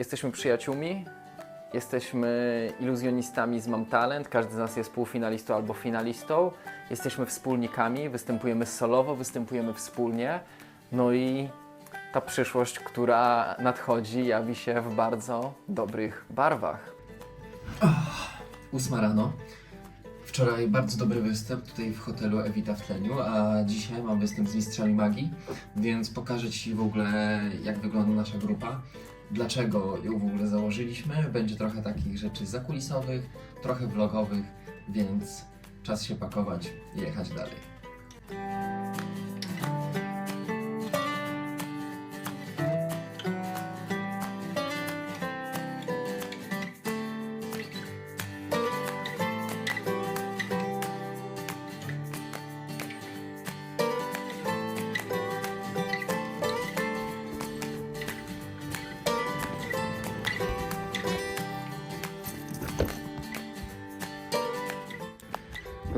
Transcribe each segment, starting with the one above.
Jesteśmy przyjaciółmi, jesteśmy iluzjonistami z Mam Talent, każdy z nas jest półfinalistą albo finalistą. Jesteśmy wspólnikami, występujemy solowo, występujemy wspólnie. No i ta przyszłość, która nadchodzi, jawi się w bardzo dobrych barwach. Ósma rano. Wczoraj bardzo dobry występ tutaj w hotelu Evita w Tleniu, a dzisiaj mam występ z Mistrzami Magii, więc pokażę Ci w ogóle jak wygląda nasza grupa, dlaczego ją w ogóle założyliśmy. Będzie trochę takich rzeczy zakulisowych, trochę vlogowych, więc czas się pakować i jechać dalej.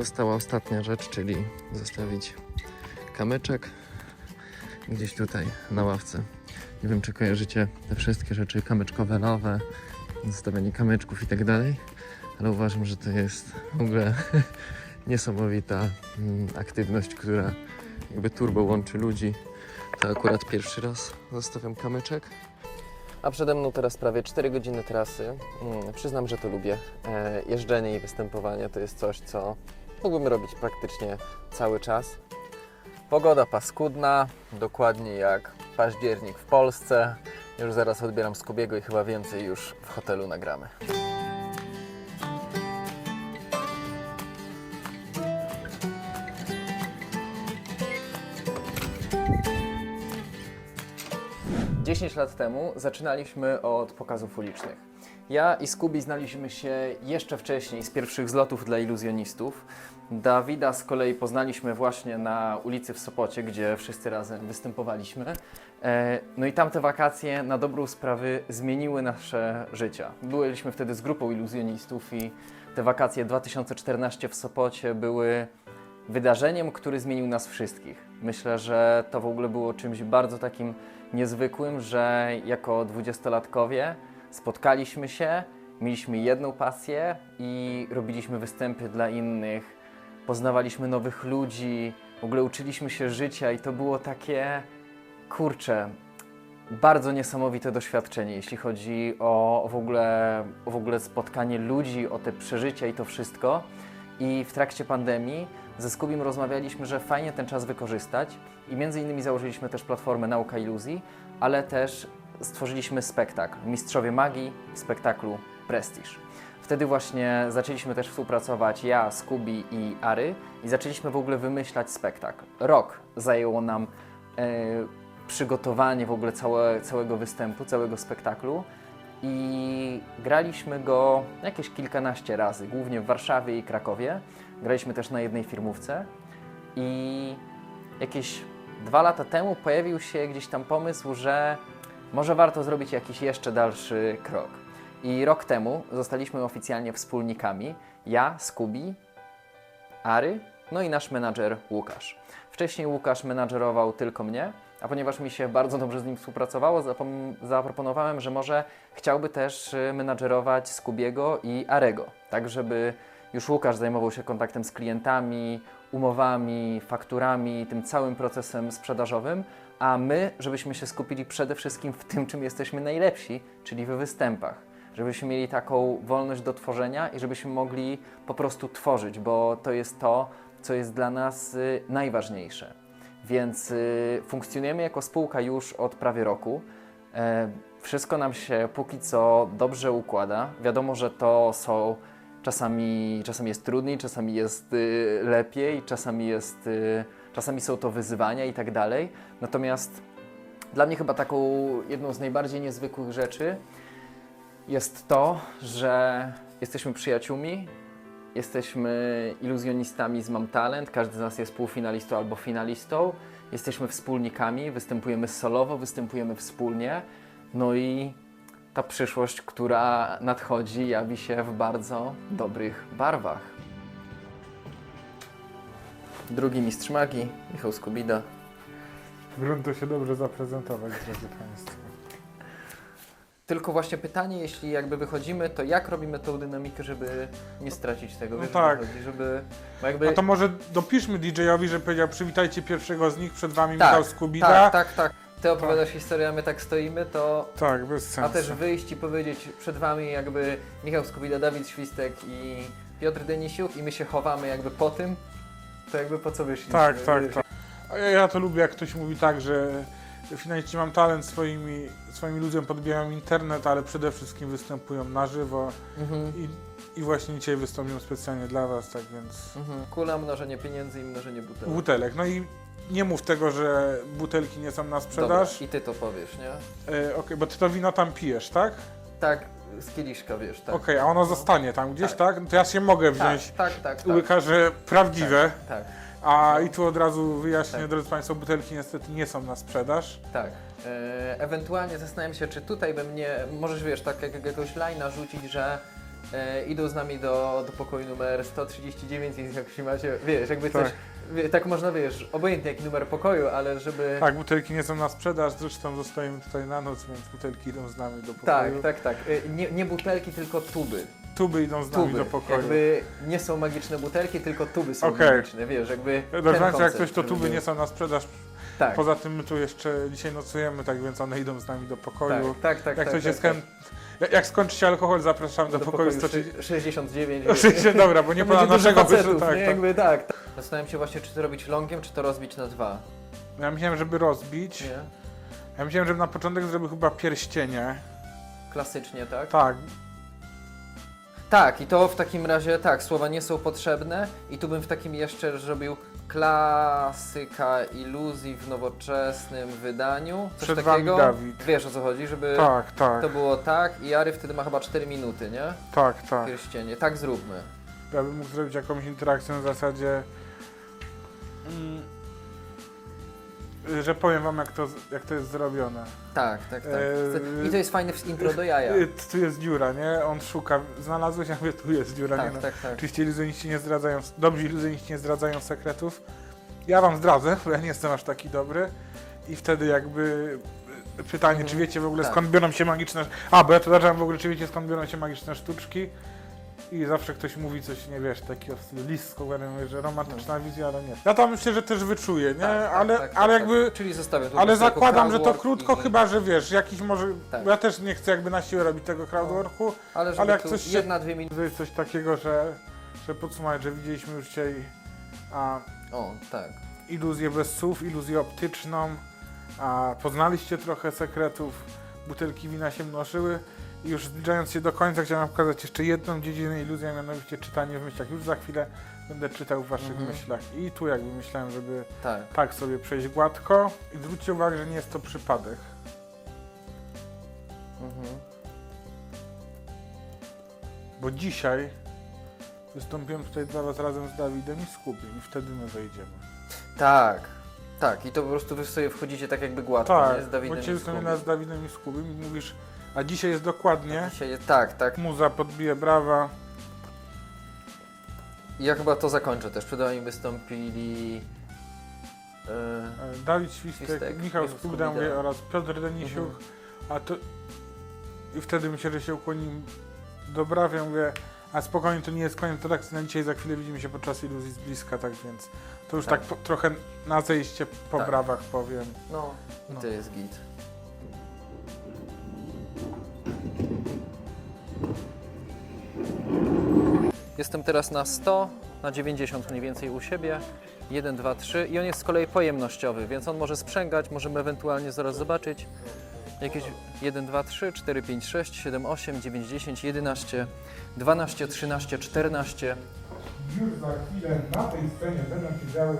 Została ostatnia rzecz, czyli zostawić kamyczek gdzieś tutaj na ławce. Nie wiem, czy kojarzycie te wszystkie rzeczy kamyczkowe, nowe, zostawianie kamyczków i tak dalej, ale uważam, że to jest w ogóle niesamowita mm, aktywność, która jakby turbo łączy ludzi. To akurat pierwszy raz zostawiam kamyczek. A przede mną teraz prawie 4 godziny trasy. Mm, przyznam, że to lubię. E, jeżdżenie i występowanie to jest coś, co mógłbym robić praktycznie cały czas. Pogoda paskudna, dokładnie jak październik w Polsce. Już zaraz odbieram Skubiego i chyba więcej już w hotelu nagramy. Dziesięć lat temu zaczynaliśmy od pokazów ulicznych. Ja i Skubi znaliśmy się jeszcze wcześniej z pierwszych zlotów dla iluzjonistów. Dawida z kolei poznaliśmy właśnie na ulicy w Sopocie, gdzie wszyscy razem występowaliśmy. E, No i tamte wakacje na dobrą sprawę zmieniły nasze życia. Byliśmy wtedy z grupą iluzjonistów i te wakacje 2014 w Sopocie były wydarzeniem, który zmienił nas wszystkich. Myślę, że to w ogóle było czymś bardzo takim niezwykłym, że jako dwudziestolatkowie spotkaliśmy się, mieliśmy jedną pasję i robiliśmy występy dla innych, poznawaliśmy nowych ludzi, w ogóle uczyliśmy się życia i to było takie, kurczę, bardzo niesamowite doświadczenie, jeśli chodzi o w ogóle, o w ogóle spotkanie ludzi, o te przeżycia i to wszystko. I w trakcie pandemii ze Skubim rozmawialiśmy, że fajnie ten czas wykorzystać i między innymi założyliśmy też platformę Nauka Iluzji, ale też stworzyliśmy spektakl Mistrzowie Magii w spektaklu Prestige. Wtedy właśnie zaczęliśmy też współpracować ja, Skubi i Ary i zaczęliśmy w ogóle wymyślać spektakl. Rok zajęło nam e, przygotowanie w ogóle całe, całego występu, całego spektaklu i graliśmy go jakieś kilkanaście razy, głównie w Warszawie i Krakowie. Graliśmy też na jednej firmówce i jakieś dwa lata temu pojawił się gdzieś tam pomysł, że może warto zrobić jakiś jeszcze dalszy krok. I rok temu zostaliśmy oficjalnie wspólnikami. Ja, Skubi, Ary, no i nasz menadżer Łukasz. Wcześniej Łukasz menadżerował tylko mnie, a ponieważ mi się bardzo dobrze z nim współpracowało, zaproponowałem, że może chciałby też y, menadżerować Skubiego i Arego, tak żeby już Łukasz zajmował się kontaktem z klientami, umowami, fakturami, tym całym procesem sprzedażowym, a my, żebyśmy się skupili przede wszystkim w tym, czym jesteśmy najlepsi, czyli w występach żebyśmy mieli taką wolność do tworzenia i żebyśmy mogli po prostu tworzyć, bo to jest to, co jest dla nas y, najważniejsze. Więc y, funkcjonujemy jako spółka już od prawie roku. E, wszystko nam się póki co dobrze układa. Wiadomo, że to są czasami, czasami jest trudniej, czasami jest y, lepiej, czasami jest, czasami są to wyzwania i tak dalej. Natomiast dla mnie chyba taką jedną z najbardziej niezwykłych rzeczy jest to, że jesteśmy przyjaciółmi, jesteśmy iluzjonistami z Mam Talent, każdy z nas jest półfinalistą albo finalistą, jesteśmy wspólnikami, występujemy solowo, występujemy wspólnie, no i ta przyszłość, która nadchodzi, jawi się w bardzo dobrych barwach. Drugi mistrz magii, Michał Skubida. Grunt to się dobrze zaprezentować, drodzy Państwo. Tylko właśnie pytanie, jeśli jakby wychodzimy, to jak robimy tą dynamikę, żeby nie stracić tego, No wiesz, tak. o co chodzi, żeby... Bo jakby... A to może dopiszmy DJ-owi, że powiedział przywitajcie pierwszego z nich, przed wami tak, Michał Skubida. tak, tak, tak. Ty opowiadasz historię, a my tak stoimy, to... Tak, bez sensu. A też wyjść i powiedzieć przed wami jakby Michał Skubida, Dawid Świstek i Piotr Denisiuk i my się chowamy jakby po tym, to jakby po co wyszliśmy? Tak, tak, tak. A ja, ja to lubię, jak ktoś mówi tak, że finaliści mam talent, swoimi, swoimi ludziom podbijają internet, ale przede wszystkim występują na żywo Mhm. i, i właśnie dzisiaj wystąpią specjalnie dla was, tak więc... Mhm. Kula, mnożenie pieniędzy i mnożenie butelek. Butelek. No i nie mów tego, że butelki nie są na sprzedaż. Dobra, I ty to powiesz, nie? E, Okej, bo ty to wino tam pijesz, tak? Tak, z kieliszka, wiesz, tak. Okej, a ono zostanie tam gdzieś, tak? Tak. To ja się mogę tak, wziąć tak, tak, tak. łyka, że prawdziwe. Tak, A No. i tu od razu wyjaśnię, Tak. drodzy Państwo, butelki niestety nie są na sprzedaż. tak. E, ewentualnie zastanawiam się, czy tutaj bym nie, możesz wiesz, tak jak, jakiegoś lajna rzucić, że e, idą z nami do, do pokoju numer 139 i jak się macie, wiesz, jakby Tak. coś, wie, tak można, wiesz, obojętnie jaki numer pokoju, ale żeby... Tak, butelki nie są na sprzedaż, zresztą zostajemy tutaj na noc, więc butelki idą z nami do tak, pokoju. tak, tak. E, nie, nie butelki, tylko tuby. Tuby idą z nami Tuby. do pokoju. Jakby nie są magiczne butelki, tylko tuby są Okej. magiczne, wiesz, jakby Dobrze, jak coś to tuby nie są na sprzedaż. Tak, Poza tym my tu jeszcze dzisiaj nocujemy, tak więc one idą z nami do pokoju. tak, tak, tak. jak tak, ktoś tak, jest tak. chętny. Jak, skończy się alkohol, zapraszam do, pokoju 130. szy- 69. Oczywiście, dobra, bo nie pana naszego facetów, wyszło, tak, nie? tak. Jakby tak. tak. Zastanawiam się właśnie, czy to robić longiem, czy to rozbić na dwa. Ja myślałem, żeby rozbić. Nie? Ja myślałem, żeby na początek zrobił chyba pierścienie. Klasycznie, tak? Tak, Tak, i to w takim razie, tak, słowa nie są potrzebne i tu bym w takim jeszcze zrobił klasyka iluzji w nowoczesnym wydaniu. Coś Przed takiego. Dawid. Wiesz o co chodzi, żeby tak, tak, to było tak i Jary wtedy ma chyba 4 minuty, nie? tak, tak. Pierścienie. Tak zróbmy. Ja bym mógł zrobić jakąś interakcję na zasadzie, mm, że powiem wam jak to, jak to jest zrobione. Tak, tak, tak. Eee, I to jest fajne w intro do jaja. Y, Tu jest dziura, nie? On szuka, znalazłeś, ja mówię, tu jest dziura, nie? Tak, No. tak, tak. Oczywiście nie zdradzają, dobrzy iluzjoniści nie zdradzają sekretów. Ja wam zdradzę, bo ja nie jestem aż taki dobry. I wtedy jakby y, pytanie, Mhm. czy wiecie w ogóle Tak. skąd biorą się magiczne... A, bo ja to zacząłem w ogóle, czy wiecie skąd biorą się magiczne sztuczki? I zawsze ktoś mówi coś, nie wiesz, takiego w stylu że romantyczna wizja, ale nie. Ja to myślę, że też wyczuję, nie? Tak, tak, ale tak, tak, ale tak. jakby... Czyli zostawię to Ale zakładam, że to krótko, i- chyba że wiesz, jakiś może. Tak. Ja też nie chcę jakby na siłę robić tego crowdworku. Ale żeby ale jak coś jedna, dwie minuty. To jest coś takiego, że, że podsumować, że widzieliśmy już dzisiaj a, O, tak. iluzję bez słów, iluzję optyczną, a poznaliście trochę sekretów, butelki wina się mnożyły. I już zbliżając się do końca chciałem pokazać jeszcze jedną dziedzinę iluzji, a mianowicie czytanie w myślach. Już za chwilę będę czytał w waszych Mhm. myślach. I tu jakby myślałem, żeby Tak. tak sobie przejść gładko. I zwróćcie uwagę, że nie jest to przypadek. Mhm. Bo dzisiaj wystąpiłem tutaj dla Was razem z Dawidem i z Kubiem i wtedy my wejdziemy. Tak. Tak, i to po prostu wy sobie wchodzicie tak jakby gładko, nie? Tak, Z Dawidem i Kubą. raz z Dawidem i z Kubiem i mówisz, a dzisiaj jest dokładnie, Dzisiaj jest, tak, tak. muza podbije brawa, ja chyba to zakończę też. Przed nami wystąpili... Yy, Dawid Świstek, Świstek, Michał Michał Skubida Skubida. mówię, oraz Piotr Denisiuk, Mhm. a to... I wtedy myślę, że się ukłonimy do braw, ja mówię, a spokojnie, to nie jest koniec redakcji na dzisiaj, za chwilę widzimy się podczas iluzji z bliska, tak więc to już tak, Tak. po, trochę na zejście po Tak. brawach powiem. no, i No. to jest git. Jestem teraz na 100, na 90 mniej więcej u siebie. 1, 2, 3 i on jest z kolei pojemnościowy, więc on może sprzęgać, możemy ewentualnie zaraz zobaczyć. Jakieś 1, 2, 3, 4, 5, 6, 7, 8, 9, 10, 11, 12, 13, 14. Już za chwilę na tej scenie będą się działy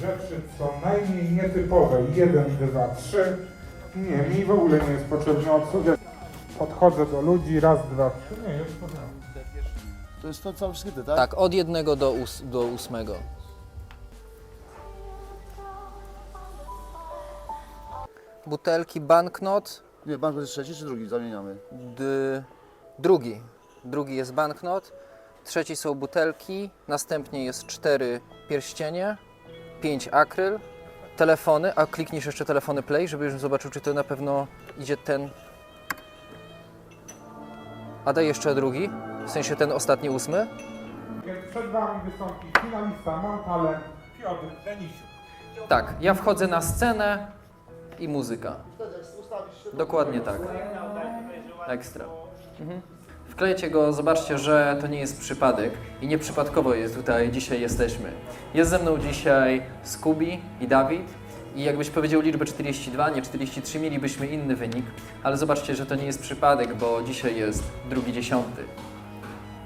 rzeczy co najmniej nietypowe. Jeden, dwa, trzy. Nie, mi w ogóle nie jest potrzebny obsługa. Podchodzę do ludzi, raz, dwa, trzy. Nie, w porządku. To jest to całe skryte, tak? Tak, od jednego do, ós do ósmego. Butelki, banknot, Nie, bank jest trzeci czy drugi? Zamieniamy. d drugi. Drugi jest banknot, trzeci są butelki, następnie jest cztery pierścienie, pięć akryl, telefony, a klikniesz jeszcze telefony play, żeby już zobaczył, czy to na pewno idzie ten. A daj jeszcze drugi? W sensie ten ostatni ósmy? Przed Wami wystąpi finalista Mam Talent Piotr Denisiuk. Tak, ja wchodzę na scenę i muzyka. Dokładnie tak. Ekstra. Mhm. Wklejcie go, zobaczcie, że to nie jest przypadek i nieprzypadkowo jest tutaj, dzisiaj jesteśmy. Jest ze mną dzisiaj Skubi i Dawid i jakbyś powiedział liczbę 42, nie 43, mielibyśmy inny wynik, ale zobaczcie, że to nie jest przypadek, bo dzisiaj jest drugi dziesiąty.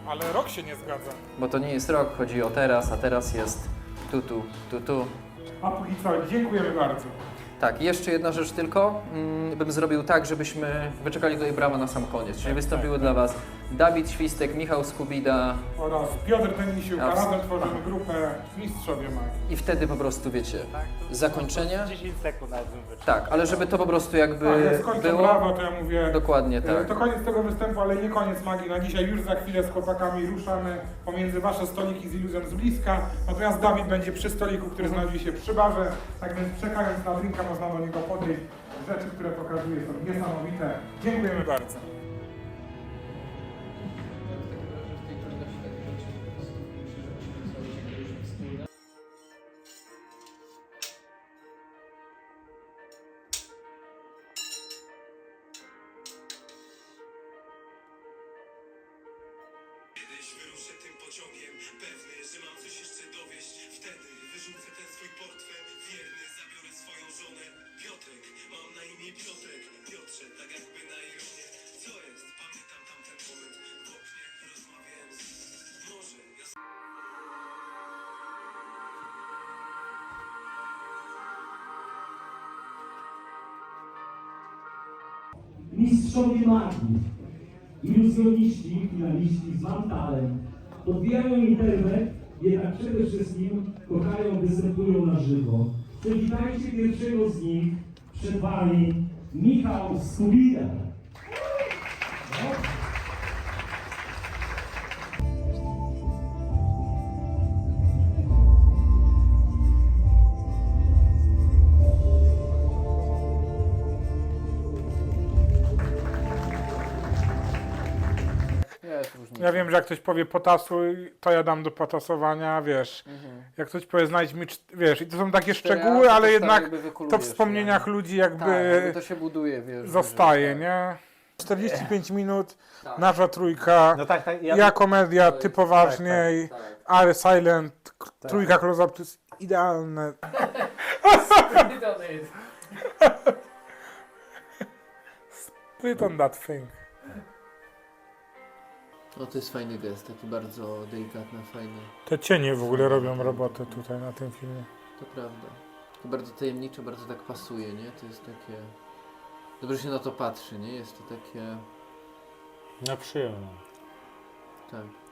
Ale rok się nie zgadza. Bo to nie jest rok, chodzi o teraz, a teraz jest tu, tu, tu, tu. A póki co, dziękujemy bardzo. Tak, jeszcze jedna rzecz tylko. Mm, bym zrobił tak, żebyśmy wyczekali tutaj brawa na sam koniec. Czyli wystąpiły dla Was Dawid Świstek, Michał Skubida Oraz Piotr Denisiuk, a razem tworzymy grupę Mistrzowie Magii. i wtedy po prostu wiecie, zakończenie. 10 sekund nawet bym. Tak, ale żeby to po prostu Tak, jak jakby skończę było. brawo, to ja mówię... Dokładnie e, tak. To koniec tego występu, ale nie koniec magii. Na dzisiaj już za chwilę z chłopakami ruszamy pomiędzy wasze stoliki z iluzją z bliska. Natomiast Dawid będzie przy stoliku, który znajduje się przy barze. Tak więc czekając na drinka można do niego podejść. Rzeczy, które pokazuje są niesamowite. Dziękujemy bardzo. Mistrzowie magii, iluzjoniści, finaliści z Mam Talent odbijają internet, jednak przede wszystkim kochają, występują na żywo. Przywitajcie pierwszego z nich, przed Wami Michał Skubida. Jest różnica. Ja wiem, że jak ktoś powie potasuj, to ja dam do potasowania, wiesz. Jak ktoś powie znajdź mi, czt- wiesz, i to są takie Cztery szczegóły, ale jednak to w wspomnieniach nie? ludzi jakby Tak, jakby to się buduje, wiesz. zostaje, że- tak. nie? 45 minut, Tak. nasza trójka, No tak, tak. ja, komedia, To ty jest- poważniej, Tak. ale silent, k- trójka close-up to jest idealne. Split on that thing. No to jest fajny gest, taki bardzo delikatny, fajny. Te cienie w ogóle robią robotę tutaj na tym filmie. To prawda. To bardzo tajemnicze, bardzo tak pasuje, nie? To jest takie... Dobrze się na to patrzy, nie? Jest to takie... No przyjemno. Tak.